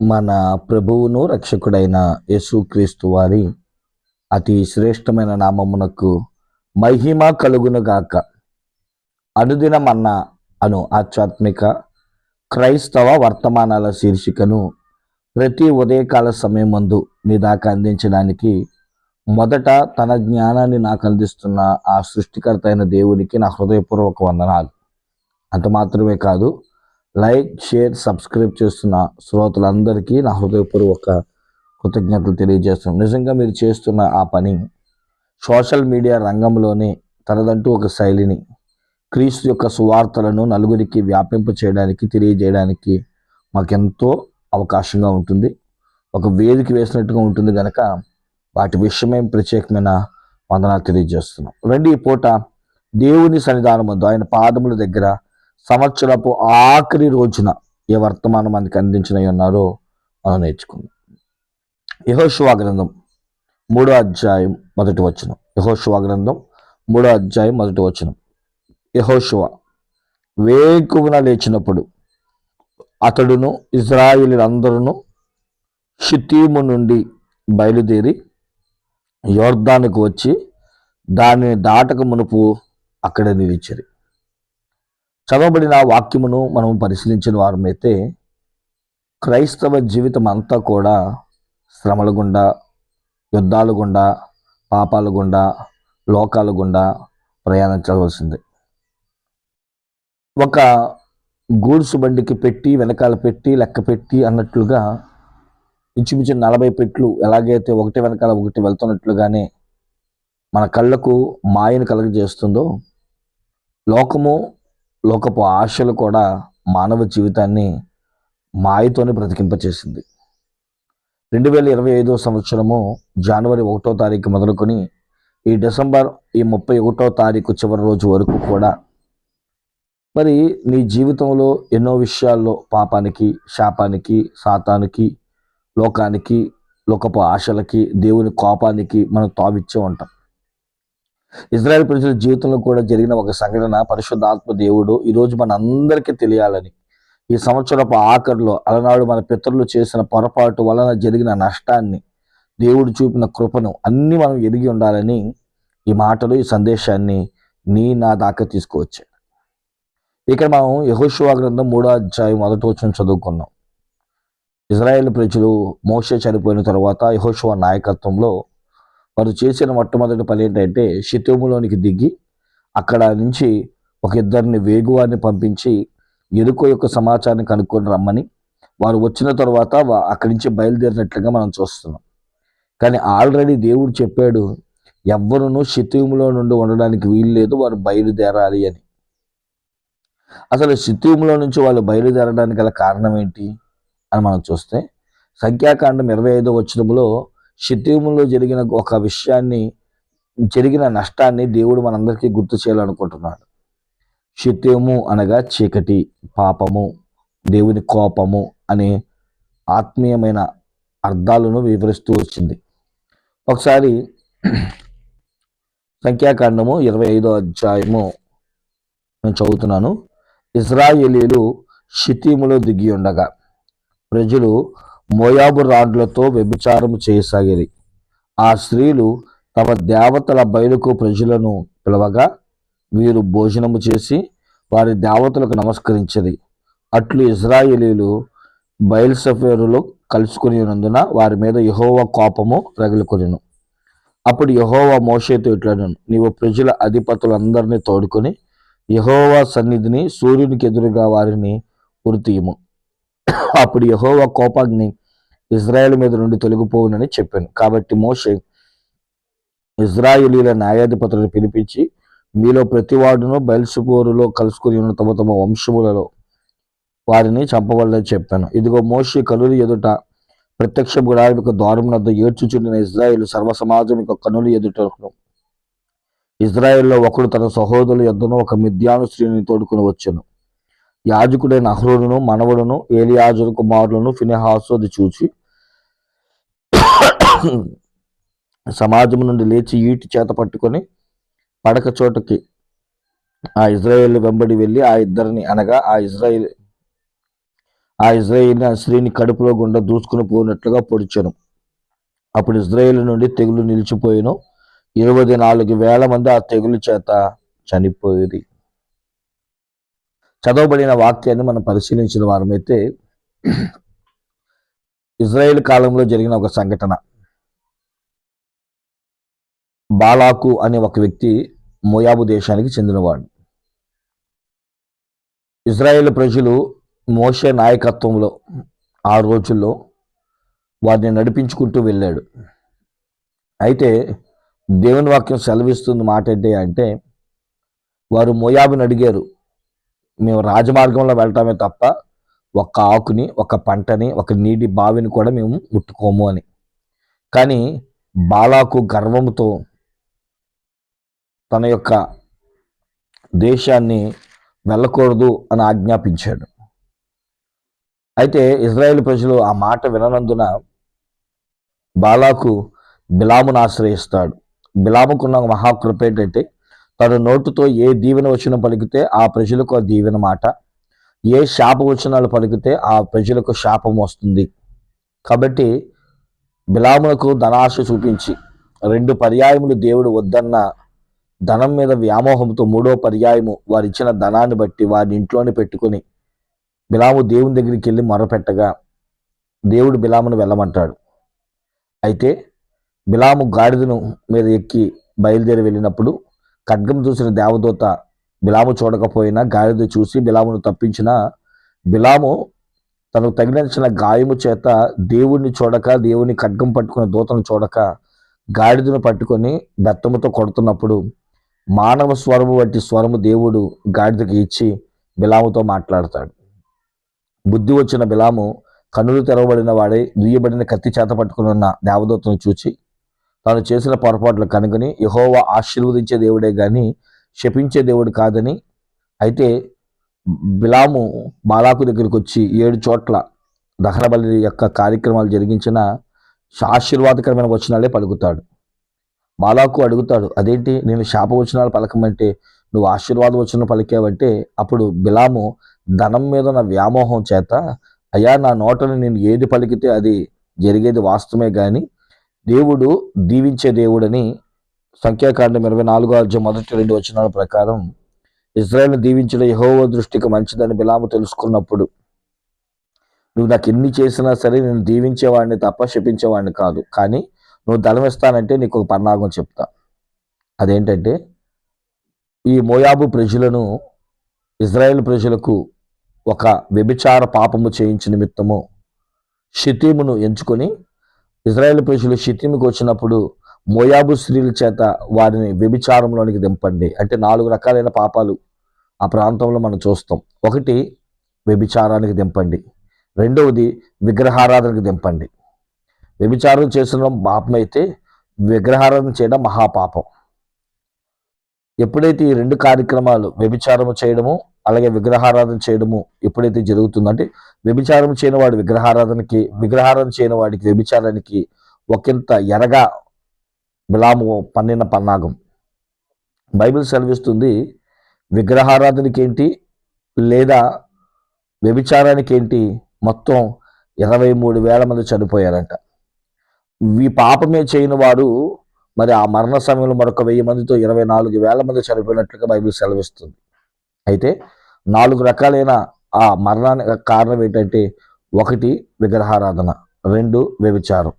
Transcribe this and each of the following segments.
మన ప్రభువును రక్షకుడైన యేసుక్రీస్తు వారి అతి శ్రేష్టమైన నామమునకు మహిమ కలుగునుగాక అనుదినమన్న అను ఆధ్యాత్మిక క్రైస్తవ వర్తమానాల శీర్షికను ప్రతి ఉదయకాల సమయం ముందు మీ దాకా అందించడానికి మొదట తన జ్ఞానాన్ని నాకు అందిస్తున్న ఆ సృష్టికర్త అయిన దేవునికి నా హృదయపూర్వక వందనాలు. అంత మాత్రమే కాదు లైక్ షేర్ సబ్స్క్రైబ్ చేస్తున్న శ్రోతలందరికీ నా హృదయపూర్వక కృతజ్ఞతలు తెలియజేస్తున్నాను. నిజంగా మీరు చేస్తున్న ఆ పని సోషల్ మీడియా రంగంలోనే తనదంటూ ఒక శైలిని క్రీస్తు యొక్క సువార్తలను నలుగురికి వ్యాపింప చేయడానికి తెలియజేయడానికి మాకెంతో అవకాశంగా ఉంటుంది. ఒక వేదిక వేసినట్టుగా ఉంటుంది కనుక వాటి విషయమే ప్రత్యేకమైన వందనాలు తెలియజేస్తున్నాం. రండి ఈ పూట దేవుని సన్నిధానం ముందు ఆయన పాదముల దగ్గర సంవత్సరపు ఆఖరి రోజున ఏ వర్తమానం మనకి అందించినవి ఉన్నారో మనం నేర్చుకుందాం. యహోశివా గ్రంథం మూడో అధ్యాయం మొదటి వచనం. యహోశివా గ్రంథం మూడో అధ్యాయం మొదటి వచనం. యహోశివ వేకువన లేచినప్పుడు అతడును ఇజ్రాయిలందరూ షితీము నుండి బయలుదేరి యోర్దానుకు వచ్చి దానిని దాటక మునుపు అక్కడ నిలిచారు. చదవబడిన వాక్యమును మనం పరిశీలించిన వారమైతే క్రైస్తవ జీవితం అంతా కూడా శ్రమల గుండా యుద్ధాల గుండా పాపాల గుండా లోకాల గుండా ప్రయాణించవలసింది ఒక గూడ్స్ బండికి పెట్టి వెనకాల పెట్టి లెక్క పెట్టి అన్నట్లుగా ఇంచుమించు నలభై పెట్లు ఎలాగైతే ఒకటి వెనకాల ఒకటి వెళ్తున్నట్లుగానే మన కళ్ళకు మాయను కలగజేస్తుందో లోకము లోకపు ఆశలు కూడా మానవ జీవితాన్ని మాయతోనే బ్రతికింపచేసింది. రెండు వేల ఇరవై ఐదో సంవత్సరము జనవరి ఒకటో తారీఖు మొదలుకొని ఈ డిసెంబర్ ఈ ముప్పై ఒకటో తారీఖు చివరి రోజు వరకు కూడా మరి నీ జీవితంలో ఎన్నో విషయాల్లో పాపానికి శాపానికి సాతానికి లోకానికి లోకపు ఆశలకి దేవుని కోపానికి మనం తావిచ్చే ఉంటాం ఇజ్రాయెల్ ప్రజల జీవితంలో కూడా జరిగిన ఒక సంఘటన పరిశుద్ధాత్మ దేవుడు ఈరోజు మన అందరికీ తెలియాలని. ఈ సంవత్సరపు ఆఖరిలో అలనాడు మన పితరులు చేసిన పొరపాటు వలన జరిగిన నష్టాన్ని దేవుడు చూపిన కృపను అన్నీ మనం ఎదిగి ఉండాలని ఈ మాటలు ఈ సందేశాన్ని నీ నా దాకా తీసుకువచ్చాడు. ఇక్కడ మనం యహోశివా గ్రంథం మూడో అధ్యాయం మొదటి వచ్చిన చదువుకున్నాం. ఇజ్రాయెల్ ప్రజలు మోసే చనిపోయిన తర్వాత యహోశివా నాయకత్వంలో వారు చేసిన మొట్టమొదటి పని ఏంటంటే షితోములోనికి దిగి అక్కడ నుంచి ఒక ఇద్దరిని వేగువారిని పంపించి ఎరుకో యొక్క సమాచారాన్ని కనుక్కొని రమ్మని. వారు వచ్చిన తర్వాత అక్కడి నుంచి బయలుదేరినట్లుగా మనం చూస్తున్నాం. కానీ ఆల్రెడీ దేవుడు చెప్పాడు ఎవ్వరును శితీములో నుండి ఉండడానికి వీలు లేదు వారు బయలుదేరాలి అని. అసలు శితీములో నుంచి వాళ్ళు బయలుదేరడానికి గల కారణం ఏంటి అని మనం చూస్తే సంఖ్యాకాండం ఇరవై ఐదో వచ్చినంలో షితీములో జరిగిన ఒక విషయాన్ని జరిగిన నష్టాన్ని దేవుడు మనందరికీ గుర్తు చేయాలనుకుంటున్నాడు. షితేము అనగా చీకటి పాపము దేవుని కోపము అనే ఆత్మీయమైన అర్థాలను వివరిస్తూ వచ్చింది. ఒకసారి సంఖ్యాకాండము ఇరవై ఐదో అధ్యాయము నేను చదువుతున్నాను. ఇజ్రాయేలీలు షితీములో దిగి ఉండగా ప్రజలు మోయాబు రాడ్లతో వ్యభిచారము చేయసాగిరి. ఆ స్త్రీలు తమ దేవతల బయలుకు ప్రజలను పిలవగా వీరు భోజనము చేసి వారి దేవతలకు నమస్కరించది అట్లు ఇజ్రాయేలీలు బయల్సఫేరులో కలుసుకుని ఉన్నందున వారి మీద యహోవ కోపము రగులుకొనిను. అప్పుడు యహోవ మోషేతో ఇట్లను నీవు ప్రజల అధిపతులందరినీ తోడుకొని యహోవా సన్నిధిని సూర్యునికి ఎదురుగా వారిని ఉరితీయము. అప్పుడు యహోవా కోపాగ్ని ఇజ్రాయెల్ మీద నుండి తొలగిపోవునని చెప్పాను. కాబట్టి మోషే ఇజ్రాయేలీల న్యాయాధిపతులను పిలిపించి మీలో ప్రతివాడును బయల్సుపోరులో కలుసుకుని ఉన్న తమ తమ వంశములలో వారిని చంపవలని చెప్పాను. ఇదిగో మోషి కనులు ఎదుట ప్రత్యక్ష గుడారిక ద్వారం వద్ద ఏడ్చుచుండిన ఇజ్రాయిల్ సర్వ సమాజం యొక్క కనులు ఎదుటను ఇజ్రాయెల్లో ఒకడు తన సహోదరుల యొద్దను ఒక మిద్యాను స్త్రీని తోడుకుని వచ్చాను. యాజకుడైన అహ్రోడును మనవడును ఏలియాజరు కుమారులను ఫినెహాసు అది చూచి సమాజం నుండి లేచి ఈటి చేత పట్టుకొని పడక చోటకి ఆ ఇజ్రాయేల్ వెంబడి వెళ్ళి ఆ ఇద్దరిని అనగా ఆ ఇజ్రాయేల్ ఆ ఇజ్రాయేల్ స్త్రీని కడుపులో గుండా దూసుకుని పోయినట్లుగా పొడిచాను. అప్పుడు ఇజ్రాయేల్ నుండి తెగులు నిలిచిపోయాను. ఇరవై నాలుగు వేల మంది ఆ తెగులు చేత చనిపోయేది చదవబడిన వాక్యాన్ని మనం పరిశీలించిన వారమైతే ఇజ్రాయేల్ కాలంలో జరిగిన ఒక సంఘటన. బాలాకు అనే ఒక వ్యక్తి మోయాబు దేశానికి చెందినవాడు. ఇజ్రాయేల్ ప్రజలు మోషే నాయకత్వంలో ఆ రోజుల్లో వారిని నడిపించుకుంటూ వెళ్ళాడు. అయితే దేవుని వాక్యం సెలవిస్తుంది మాట ఏంటి అంటే వారు మోయాబుని అడిగారు మేము రాజమార్గంలో వెళ్ళటమే తప్ప ఒక ఆకుని ఒక పంటని ఒక నీటి బావిని కూడా మేము ముట్టుకోము అని. కానీ బాలాకు గర్వంతో తన యొక్క దేశాన్ని వెళ్ళకూడదు అని ఆజ్ఞాపించాడు. అయితే ఇజ్రాయేల్ ప్రజలు ఆ మాట విననందున బాలాకు బిలామును ఆశ్రయిస్తాడు. బిలాముకున్న మహాకృప ఏంటంటే తన నోటుతో ఏ దీవెన వచనం పలికితే ఆ ప్రజలకు ఆ దీవెన మాట. ఏ శాప వచనాలు పలికితే ఆ ప్రజలకు శాపం వస్తుంది. కాబట్టి బిలాములకు ధనాశ చూపించి రెండు పర్యాయములు దేవుడు వద్దన్న ధనం మీద వ్యామోహంతో మూడో పర్యాయము వారు ఇచ్చిన ధనాన్ని బట్టి వారిని ఇంట్లోనే పెట్టుకొని బిలాము దేవుని దగ్గరికి వెళ్ళి మొరపెట్టగా దేవుడు బిలామును వెళ్ళమంటాడు. అయితే బిలాము గాడిదను మీద ఎక్కి బయలుదేరి వెళ్ళినప్పుడు ఖడ్గం చూసిన దేవదూత బిలాము చూడకపోయినా గాడిద చూసి బిలామును తప్పించిన బిలాము తనకు తగిలించిన గాయము చేత దేవుణ్ణి చూడక దేవుని ఖడ్గం పట్టుకున్న దూతను చూడక గాడిదను పట్టుకొని బెత్తముతో కొడుతున్నప్పుడు మానవ స్వరము వంటి స్వరము దేవుడు గాడిదకి ఇచ్చి బిలాముతో మాట్లాడతాడు. బుద్ధి వచ్చిన బిలాము కన్నులు తెరవబడిన వాడే దుయ్యబడిన కత్తి చేత పట్టుకుని ఉన్న దేవదూతను చూచి తాను చేసిన పొరపాట్లు కనుగొని యహోవా ఆశీర్వదించే దేవుడే కానీ శపించే దేవుడు కాదని. అయితే బిలాము బాలాకు దగ్గరికి వచ్చి ఏడు చోట్ల దహన బలి యొక్క కార్యక్రమాలు జరిగించిన ఆశీర్వాదకరమైన వచనాలే పలుకుతాడు. బాలాకు అడుగుతాడు అదేంటి? నేను శాప వచనాలు పలకమంటే నువ్వు ఆశీర్వాద వచనం పలికావంటే అప్పుడు బిలాము ధనం మీద ఉన్న వ్యామోహం చేత అయ్యా నా నోటను నేను ఏది పలికితే అది జరిగేది వాస్తవమే కానీ దేవుడు దీవించే దేవుడని సంఖ్యాకాండం ఇరవై నాలుగో అధ్యాయం మొదటి రెండు వచనాల ప్రకారం ఇజ్రాయల్ని దీవించడం యహోవ దృష్టికి మంచిదని బిలాము తెలుసుకున్నప్పుడు నువ్వు నాకు ఎన్ని చేసినా సరే నేను దీవించేవాడిని తప్ప శపించేవాడిని కాదు. కానీ నువ్వు ధనం ఇస్తానంటే నీకు ఒక పన్నాగం చెప్తా. అదేంటంటే ఈ మోయాబు ప్రజలను ఇజ్రాయెల్ ప్రజలకు ఒక వ్యభిచార పాపము చేయించిన నిమిత్తము షితీమును ఎంచుకొని ఇజ్రాయెల్ ప్రజలు షితీముకి వచ్చినప్పుడు మోయాబు స్త్రీల చేత వారిని వ్యభిచారంలోనికి దింపండి. అంటే నాలుగు రకాలైన పాపాలు ఆ ప్రాంతంలో మనం చూస్తాం. ఒకటి వ్యభిచారానికి దింపండి. రెండవది విగ్రహారాధనకు దింపండి. వ్యభిచారం చేసిన పాపం అయితే విగ్రహారాధన చేయడం మహాపాపం. ఎప్పుడైతే ఈ రెండు కార్యక్రమాలు వ్యభిచారము చేయడము అలాగే విగ్రహారాధన చేయడము ఎప్పుడైతే జరుగుతుందో అంటే వ్యభిచారం చేయని వాడు విగ్రహారాధనకి విగ్రహారాధన చేయని వాడికి వ్యభిచారానికి ఒకంత ఎరగా విలాము పన్నిన పన్నాగం. బైబిల్ సెలవిస్తుంది విగ్రహారాధనకి ఏంటి లేదా వ్యభిచారానికి ఏంటి మొత్తం ఇరవై మూడు వేల మంది చనిపోయారంట. ఈ పాపమే చేయని వాడు మరి ఆ మరణ సమయంలో మరొక వెయ్యి మందితో ఇరవై నాలుగు వేల మంది చనిపోయినట్లుగా బైబిల్ సెలవిస్తుంది. అయితే నాలుగు రకాలైన ఆ మరణానికి కారణం ఏంటంటే ఒకటి విగ్రహారాధన రెండు వ్యభిచారం.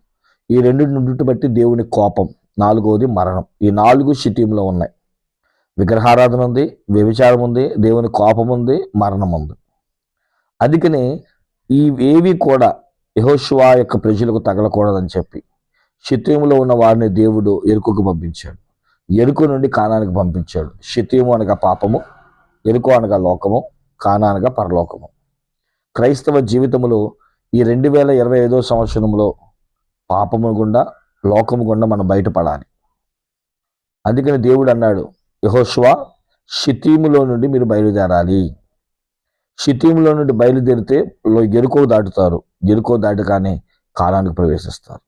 ఈ రెండు నుండి బట్టి దేవుని కోపం నాలుగవది మరణం. ఈ నాలుగు షిటీంలో ఉన్నాయి. విగ్రహారాధన ఉంది వ్యభిచారం ఉంది దేవుని కోపం ఉంది మరణం ఉంది. అందుకని ఈ ఏవి కూడా యహోశివా యొక్క ప్రజలకు తగలకూడదని చెప్పి షితీములో ఉన్న వారిని దేవుడు ఎరుకుకు పంపించాడు. ఎరుకు నుండి కానానికి పంపించాడు. షితీము అనగా పాపము ఎరుకు అనగా లోకము కానా అనగా పరలోకము. క్రైస్తవ జీవితంలో ఈ రెండు వేల ఇరవై ఐదో సంవత్సరంలో పాపము గుండా లోకము గుండా మనం బయటపడాలి. అందుకని దేవుడు అన్నాడు యహోష్వా షితీములో నుండి మీరు బయలుదేరాలి. షితీములో నుండి బయలుదేరితే ఎరుకో దాటుతారు. ఎరుకో దాటగానే కాలానికి ప్రవేశిస్తారు.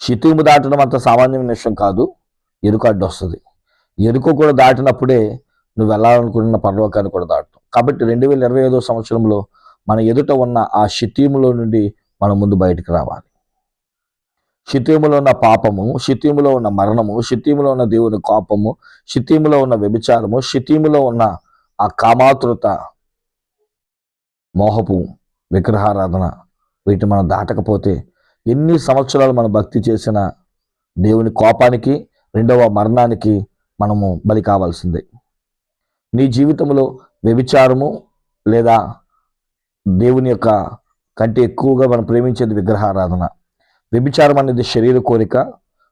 షితీము దాటడం అంత సామాన్యమైన విషయం కాదు. ఎరుక అడ్డొస్తుంది. ఎరుక కూడా దాటినప్పుడే నువ్వు వెళ్ళాలనుకున్న పరలోకాన్ని కూడా దాటం కాబట్టి రెండు వేల ఇరవై ఐదో సంవత్సరంలో మన ఎదుట ఉన్న ఆ శితీములో నుండి మనం ముందు బయటకు రావాలి. శితీములో ఉన్న పాపము శితీములో ఉన్న మరణము శితీములో ఉన్న దేవుని కోపము శితీములో ఉన్న వ్యభిచారము శితీములో ఉన్న ఆ కామాతృత మోహపు విగ్రహారాధన వీటిని మనం దాటకపోతే ఎన్ని సంవత్సరాలు మనం భక్తి చేసిన దేవుని కోపానికి రెండవ మరణానికి మనము బలి కావాల్సిందే. నీ జీవితంలో వ్యభిచారము లేదా దేవుని యొక్క కంటే ఎక్కువగా మనం ప్రేమించేది విగ్రహారాధన. వ్యభిచారం అనేది శరీర కోరిక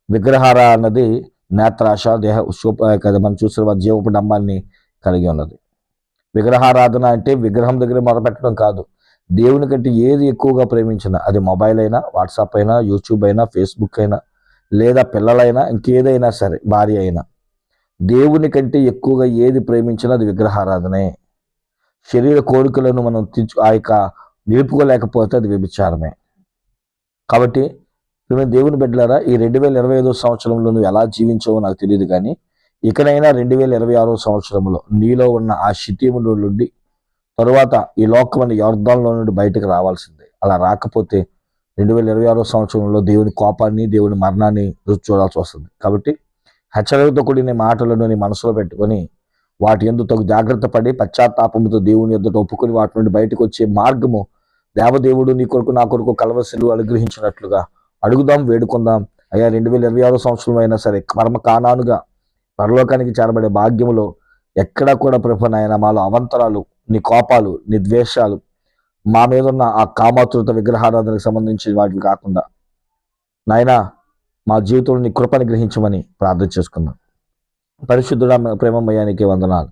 విగ్రహార అన్నది నేత్రాశ దేహ శోప కదా మనం చూసిన జీవపు డంబాన్ని కలిగి ఉన్నది. విగ్రహారాధన అంటే విగ్రహం దగ్గర మొదలుపెట్టడం కాదు. దేవుని కంటే ఏది ఎక్కువగా ప్రేమించినా అది మొబైల్ అయినా వాట్సాప్ అయినా యూట్యూబ్ అయినా ఫేస్బుక్ అయినా లేదా పిల్లలైనా ఇంకేదైనా సరే భార్య అయినా దేవుని కంటే ఎక్కువగా ఏది ప్రేమించినా అది విగ్రహారాధనే. శరీర కోరికలను మనం తీర్చు ఆ యొక్క నిలుపుకోలేకపోతే అది వ్యభిచారమే. కాబట్టి దేవుని బిడ్డలారా ఈ రెండు వేల ఇరవై ఐదో సంవత్సరంలో నువ్వు ఎలా జీవించావో నాకు తెలియదు కానీ ఇకనైనా రెండు వేల ఇరవై ఆరో సంవత్సరంలో నీలో ఉన్న ఆ శితీములో నుండి తరువాత ఈ లోకమైన యార్థంలో నుండి బయటకు రావాల్సిందే. అలా రాకపోతే రెండు వేల ఇరవై ఆరో సంవత్సరంలో దేవుని కోపాన్ని దేవుని మరణాన్ని రుచి చూడాల్సి వస్తుంది. కాబట్టి హెచ్చరికతో కూడిన మాటలను నీ మనసులో పెట్టుకొని వాటి ఎందు తగు జాగ్రత్త పడి పశ్చాత్తాపముతో దేవుని ఎదుట ఒప్పుకొని వాటి నుండి బయటకు వచ్చే మార్గము దేవదేవుడు నీ కొరకు నా కొరకు కలవసలు అనుగ్రహించినట్లుగా అడుగుదాం వేడుకుందాం. అయ్యా రెండు వేల ఇరవై ఆరో సంవత్సరం అయినా సరే కర్మ కానానుగా పరలోకానికి చేరబడే భాగ్యములో ఎక్కడా కూడా ప్రభు నాయన మాలో అవంతరాలు నీ కోపాలు నీ ద్వేషాలు మా మీద ఉన్న ఆ కామాతృత విగ్రహారాధనకు సంబంధించి వాటికి కాకుండా నాయనా మా జీవితంలో నీ కృపని గ్రహించమని ప్రార్థన చేసుకుందాం. పరిశుద్ధుడ ప్రేమమయానికి వందనాలు.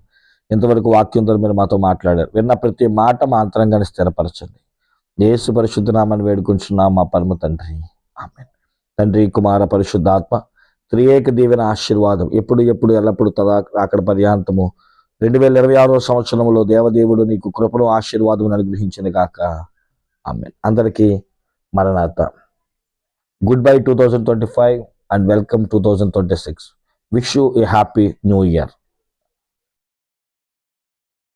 ఇంతవరకు వాక్యం ద్వారా మీరు మాతో మాట్లాడారు. విన్న ప్రతి మాట మా అంతరంగాన్ని స్థిరపరచండి. యేసు పరిశుద్ధనామని వేడుకుంటున్నాం మా పరమ తండ్రి. ఆమె తండ్రి కుమార పరిశుద్ధాత్మ త్రియేక దీవెన ఆశీర్వాదం. ఎప్పుడు ఎప్పుడు ఎల్లప్పుడు తదా అక్కడ పర్యాంతము. రెండు వేల ఇరవై ఆరో సంవత్సరంలో దేవదేవుడు నీకు కృపను ఆశీర్వాదం అనుగ్రహించిన గాక. ఆమె అందరికీ మరణార్థ. Goodbye 2025 and welcome 2026. Wish you a happy new year.